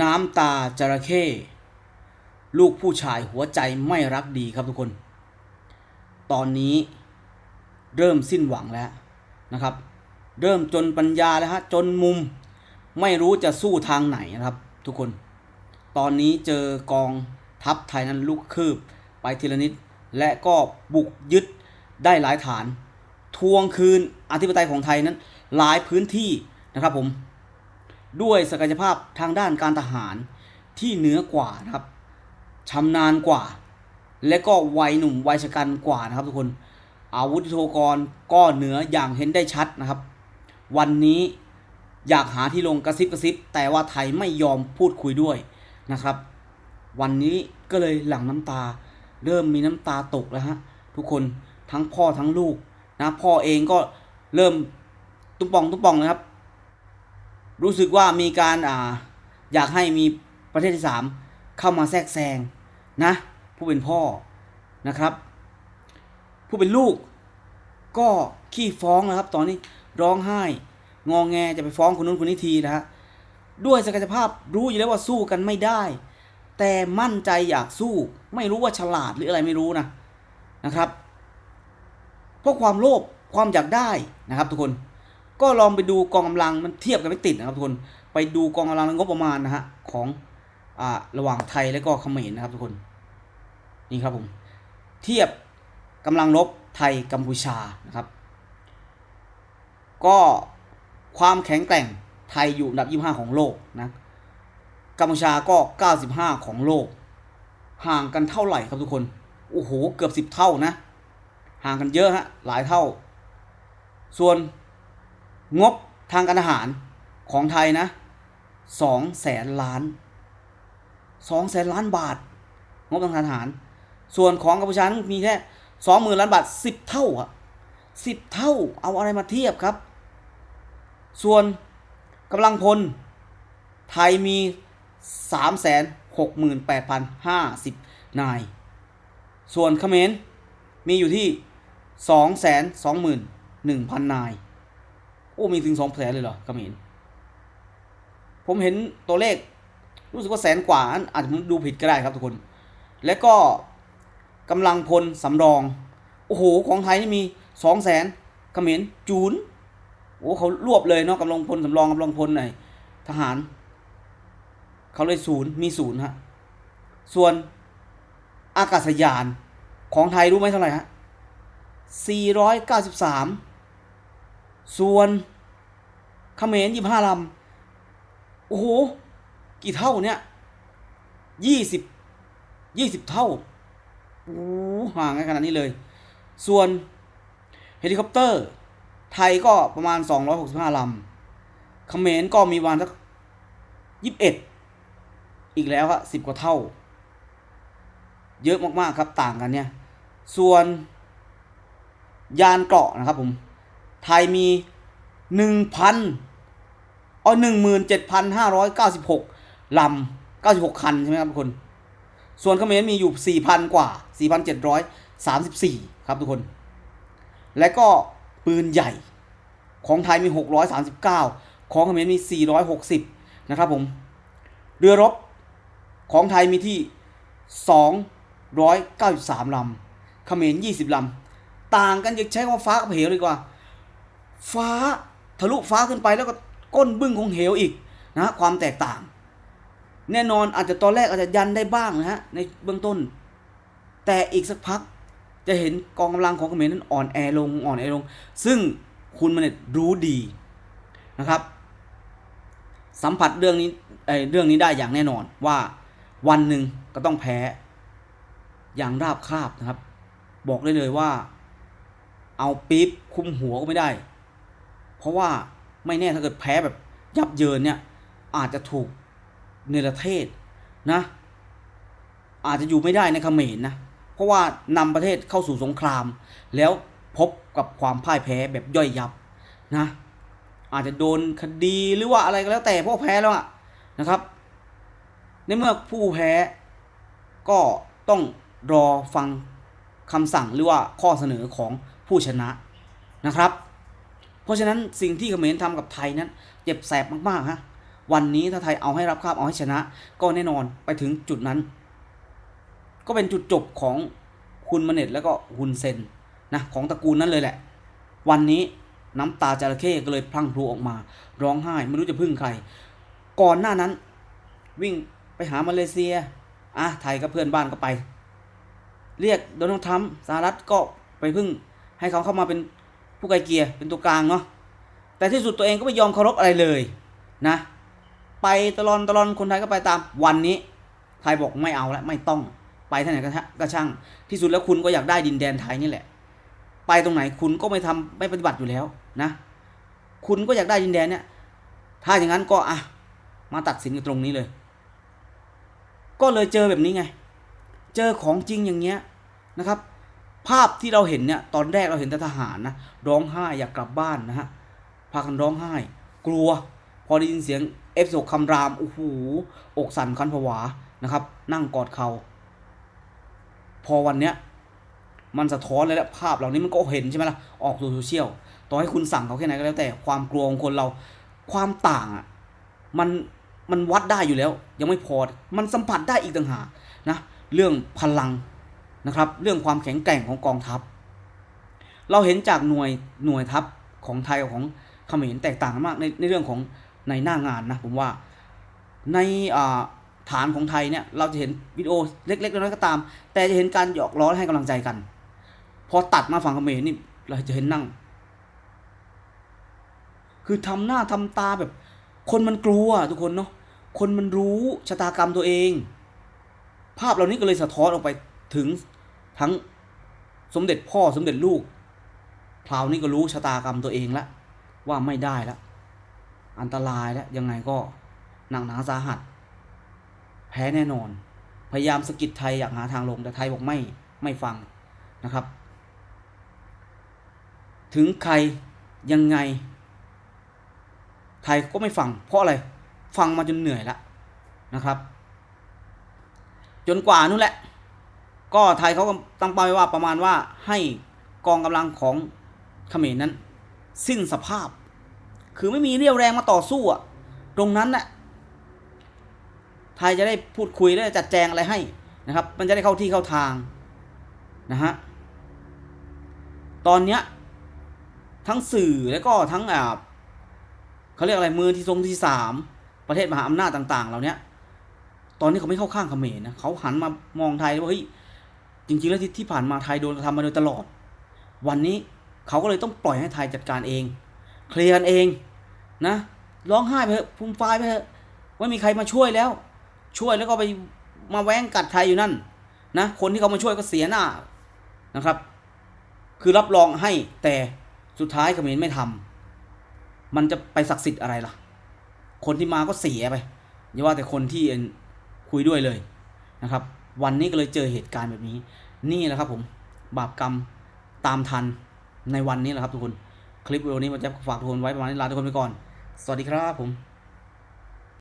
น้ำตาจระเข้ลูกผู้ชายหัวใจไม่รักดีครับทุกคน ตอนนี้เริ่มสิ้นหวังแล้วนะครับ เริ่มจนปัญญาแล้วฮะจนมุมไม่รู้จะสู้ทางไหนนะครับทุกคน ตอนนี้เจอกองทัพไทยนั้นลุกคืบไปทีละนิด และก็บุกยึดได้หลายฐาน ทวงคืนอธิปไตยของไทยนั้นหลายพื้นที่นะครับผม ด้วยศักยภาพทางด้านการทหารที่เหนือกว่านะครับชำนาญกว่า และก็วัยหนุ่มวัยชะกันกว่านะครับทุกคน อาวุธยุทโกรก็เหนืออย่างเห็นได้ชัดนะครับ วันนี้อยากหาที่ลงกระซิบกระซิบ แต่ว่าไทยไม่ยอมพูดคุยด้วยนะครับ วันนี้ก็เลยหลั่งน้ำตา เริ่มมีน้ำตาตกแล้วฮะทุกคนทั้งพ่อทั้งลูกนะพ่อเองก็เริ่มตุ้มปองตุ้มปองนะครับ รู้สึกว่ามีการอ่าอยากให้มีประเทศที่สามเข้ามาแทรกแซงนะ ผู้เป็นพ่อนะครับ ผู้เป็นลูกก็ขี้ฟ้องนะครับ ตอนนี้ร้องไห้ งองแงจะไปฟ้องคนนู้นคนนี้ทีนะฮะด้วยศักยภาพรู้อยู่แล้วว่าสู้กันไม่ได้ แต่มั่นใจอยากสู้ ไม่รู้ว่าฉลาดหรืออะไรไม่รู้นะนะครับ เพราะความโลภความอยากได้นะครับทุกคน ก็ลองไปดูกองกำลังมันเทียบกันไม่ติดนะครับทุกคนไปดูกองกำลังงบประมาณนะฮะของอ่าระหว่างไทยและก็เขมรนะครับทุกคนนี่ครับผมเทียบกำลังรบไทยกัมพูชานะครับ ก็ความแข็งแกร่งไทยอยู่อันดับ 25 ของโลกนะกัมพูชาก็ 95 ของโลก ห่างกันเท่าไหร่ครับทุกคนโอ้โหเกือบ 10 เท่านะ ห่างกันเยอะฮะหลายเท่า ส่วน งบทางการทหารของไทยนะ2แสนล้าน2แสนล้านบาท งบทางการทหาร ส่วนของกัมพูชานมีแค่สองหมื่นล้านบาทสิบเท่าอะสิบเท่าเอาอะไรมาเทียบครับ ส่วนกำลังพล ไทยมีสามแสนหกหมื่นแปดพันห้าสิบนาย ส่วนเขมรมีอยู่ที่สองแสนสองหมื่นหนึ่งพันนาย โอ้มีถึงสองแสนเลยเหรอเขมรผมเห็นตัวเลขรู้สึกว่าแสนกว่าอาจจะดูผิดก็ได้ครับทุกคน และก็กำลังพลสำรอง โอ้โห ของไทยนี่มีสองแสนเขมรจูนโอ้เขารวบเลยเนาะกำลังพลสำรองกำลังพลไหนทหาร เขาเลยศูนย์มีศูนย์ฮะส่วนอากาศยานของไทยรู้ไหมเท่าไหร่ฮะ493 ส่วนเขมร25ลำ โอ้โห กี่เท่าเนี่ย20 20เท่า โอ้ห่างกันขนาดนี้เลย ส่วนเฮลิคอปเตอร์ ไทยก็ประมาณ 265ลำเขมรก็มีประมาณสัก21อีกแล้วครับ10กว่าเท่า เยอะมากๆครับต่างกันเนี่ย ส่วนยานเกราะนะครับผม ไทยมี 1,000อ๋อ17,596ลำ96 คันใช่ไหมครับทุกคน ส่วนเขมรมีอยู่ 4,000 กว่า 4,734 ครับทุกคน และก็ปืนใหญ่ของไทยมี 639 ของเขมรมี 460 นะครับผม เรือรบของไทยมีที่ 293 ลำเขมร 20 ลำ ต่างกันจะใช้คำว่าฟ้ากับเหวดีกว่า ฟ้าทะลุฟ้าขึ้นไปแล้วก็ก้นบึ้งของเหวอีกนะความแตกต่าง แน่นอนอาจจะตอนแรกอาจจะยันได้บ้างนะฮะในเบื้องต้น แต่อีกสักพักจะเห็นกองกำลังของเขมรนั้นอ่อนแอลงอ่อนแอลง ซึ่งคุณมันเนตรู้ดีนะครับ สัมผัสเรื่องนี้เเรื่องนี้ได้อย่างแน่นอนว่าวันหนึ่งก็ต้องแพ้อย่างราบคาบนะครับ บอกได้เลยว่า เอาปี๊บคุมหัวก็ไม่ได้ ราะว่าไม่แน่ถ้าเกิดแพ้แบบยับเยินเนี่ย อาจจะถูกเนรเทศนะ อาจจะอยู่ไม่ได้ในเขมรนะ เพราะว่านำประเทศเข้าสู่สงคราม แล้วพบกับความพ่ายแพ้แบบย่อยยับนะ อาจจะโดนคดีหรือว่าอะไรก็แล้วแต่เพราะแพ้แล้วอะนะครับ ในเมื่อผู้แพ้ก็ต้องรอฟังคำสั่งหรือว่าข้อเสนอของผู้ชนะนะครับ เพราะฉะนั้นสิ่งที่เขมรทำกับไทยนั้นเจ็บแสบมากๆฮะวันนี้ถ้าไทยเอาให้รับคาบเอาให้ชนะ ก็แน่นอนไปถึงจุดนั้น ก็เป็นจุดจบของคุณมเน็ตแล้วก็ฮุนเซนนะของตระกูลนั้นเลยแหละ วันนี้น้ำตาจระเข้ก็เลยพลังพลูออกมา ร้องไห้ไม่รู้จะพึ่งใคร ก่อนหน้านั้น วิ่งไปหามาเลเซียอะไทยกับเพื่อนบ้านก็ไป เรียกโดนัลด์ทรัมป์สหรัฐก็ไปพึ่งให้เขาเข้ามาเป็น ผู้ไกลเกลียเป็นตัวกลางเนาะแต่ที่สุดตัวเองก็ไม่ยอมเคารพอะไรเลยนะ ไปตลอนตลอนคนไทยก็ไปตามวันนี้ ไทยบอกไม่เอาแล้วไม่ต้องไปที่ไหนก็ช่างก็ช่างที่สุดแล้วคุณก็อยากได้ดินแดนไทยนี่แหละ ไปตรงไหนคุณก็ไม่ทำไม่ปฏิบัติอยู่แล้วนะ คุณก็อยากได้ดินแดนเนี่ย ถ้าอย่างนั้นก็อะมาตัดสินกันตรงนี้เลย ก็เลยเจอแบบนี้ไง เจอของจริงอย่างเงี้ยนะครับ ภาพที่เราเห็นเนี่ยตอนแรกเราเห็นแต่ทหารนะร้องไห้อยากกลับบ้านนะฮะพากันร้องไห้ กลัว พอได้ยินเสียงเอฟโซคำรามโอ้โหอกสั่นคันผวานะครับ นั่งกอดเขา พอวันเนี้ยมันสะท้อนเลยแหละภาพเหล่านี้มันก็เห็นใช่ไหมล่ะออกสู่โซเชียลต่อให้คุณสั่งเขาแค่ไหนก็แล้วแต่ความกลัวของคนเราความต่างอะมันมันวัดได้อยู่แล้ว ยังไม่พอ มันสัมผัสได้อีกต่างหากนะ เรื่องพลัง นะครับ เรื่องความแข็งแกร่งของกองทัพ เราเห็นจากหน่วยหน่วยทัพของไทยกับของเขมรแตกต่างกันมากในในเรื่องของในหน้างานนะผมว่าในฐานของไทยเนี่ยเราจะเห็นวิดีโอเล็กๆน้อยๆก็ตาม แต่จะเห็นการหยอกล้อให้กำลังใจกัน พอตัดมาฝั่งเขมรนี่เราจะเห็นนั่ง คือทำหน้าทำตาแบบ คนมันกลัวทุกคนเนาะคนมันรู้ชะตากรรมตัวเอง ภาพเหล่านี้ก็เลยสะท้อนออกไปถึง ทั้งสมเด็จพ่อสมเด็จลูกคราวนี้ก็รู้ชะตากรรมตัวเองแล้วว่าไม่ได้แล้วอันตรายแล้วยังไงก็หนักหนาสาหัส แพ้แน่นอน พยายามสะกิดไทยอยากหาทางลงแต่ไทยบอกไม่ไม่ฟังนะครับ ถึงใครยังไง ไทยก็ไม่ฟัง เพราะอะไรฟังมาจนเหนื่อยแล้วนะครับ จนกว่านู่นแหละ ก็ไทยเขาก็ตั้งเป้าไว้ว่าประมาณว่าให้กองกำลังของเขมรนั้น สิ้นสภาพ คือไม่มีเรี่ยวแรงมาต่อสู้อะตรงนั้นน่ะไทยจะได้พูดคุยได้จัดแจงอะไรให้นะครับ มันจะได้เข้าที่เข้าทางนะฮะตอนเนี้ยทั้งสื่อแล้วก็ทั้งอ่าเขาเรียกอะไรมือที่ทรงที่สามประเทศมหาอำนาจต่าง ๆ เหล่าเนี้ยตอนนี้เขาไม่เข้าข้างเขมรนะเขาหันมามองไทยว่าเฮ้ย จริงๆแล้วที่ที่ผ่านมาไทยโดนกระทำมาโดยตลอด วันนี้เขาก็เลยต้องปล่อยให้ไทยจัดการเอง เคลียร์กันเองนะร้องไห้ไปเถอะภูมิฟายไปเถอะว่มีใครมาช่วยแล้ว ช่วยแล้วก็ไปมาแว้งกัดไทยอยู่นั่นนะคนที่เขามาช่วยก็เสียหน้านะครับ คือรับรองให้แต่สุดท้ายเขมรไม่ทำมันจะไปศักดิ์สิทธิ์อะไรล่ะ คนที่มาก็เสียไปอย่าว่าแต่คนที่คุยด้วยเลยนะครับ วันนี้ก็เลยเจอเหตุการณ์แบบนี้ นี่แหละครับผม บาปกรรมตามทันในวันนี้แหละครับทุกคน คลิปวิดีโอนี้มาจะฝากทุกคนไว้ประมาณนี้ลาทุกคนไปก่อน สวัสดีครับผม